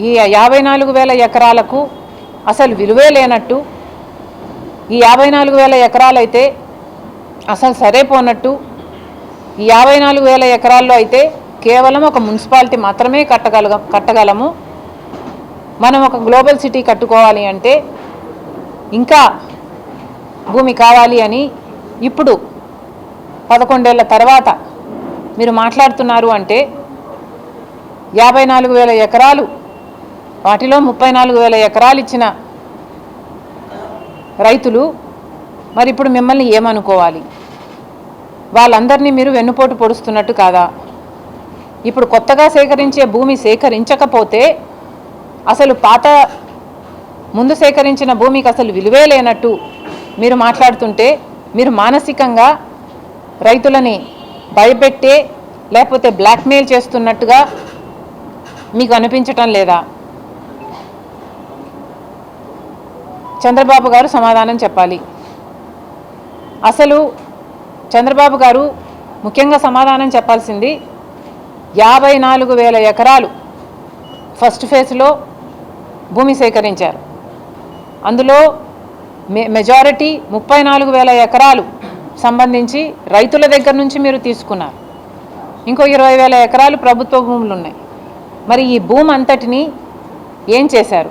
ఈ యాభై నాలుగు వేల ఎకరాలకు అసలు విలువే లేనట్టు ఈ యాభై నాలుగు వేల ఎకరాలైతే అసలు సరే పోనట్టు ఈ యాభై నాలుగు వేల ఎకరాల్లో అయితే కేవలం ఒక మున్సిపాలిటీ మాత్రమే కట్టగల కట్టగలము. మనం ఒక గ్లోబల్ సిటీ కట్టుకోవాలి అంటే ఇంకా భూమి కావాలి అని ఇప్పుడు పదకొండేళ్ళ తర్వాత మీరు మాట్లాడుతున్నారు అంటే యాభై నాలుగు వేల ఎకరాలు వాటిలో ముప్పై నాలుగు వేల ఎకరాలు ఇచ్చిన రైతులు మరి ఇప్పుడు మిమ్మల్ని ఏమనుకోవాలి? వాళ్ళందరినీ మీరు వెన్నుపోటు పొడుస్తున్నట్టు కాదా? ఇప్పుడు కొత్తగా సేకరించే భూమి సేకరించకపోతే అసలు పాత ముందు సేకరించిన భూమికి అసలు విలువే లేనట్టు మీరు మాట్లాడుతుంటే మీరు మానసికంగా రైతులని భయపెట్టే లేకపోతే బ్లాక్మెయిల్ చేస్తున్నట్టుగా మీకు అనిపించటం లేదా? చంద్రబాబు గారు సమాధానం చెప్పాలి. అసలు చంద్రబాబు గారు ముఖ్యంగా సమాధానం చెప్పాల్సింది యాభై నాలుగు వేల ఎకరాలు ఫస్ట్ ఫేజ్లో భూమి సేకరించారు. అందులో మె మెజారిటీ ముప్పై నాలుగు వేల ఎకరాలు సంబంధించి రైతుల దగ్గర నుంచి మీరు తీసుకున్నారు. ఇంకో ఇరవై వేల ఎకరాలు ప్రభుత్వ భూములు ఉన్నాయి. మరి ఈ భూమి అంతటిని ఏం చేశారు?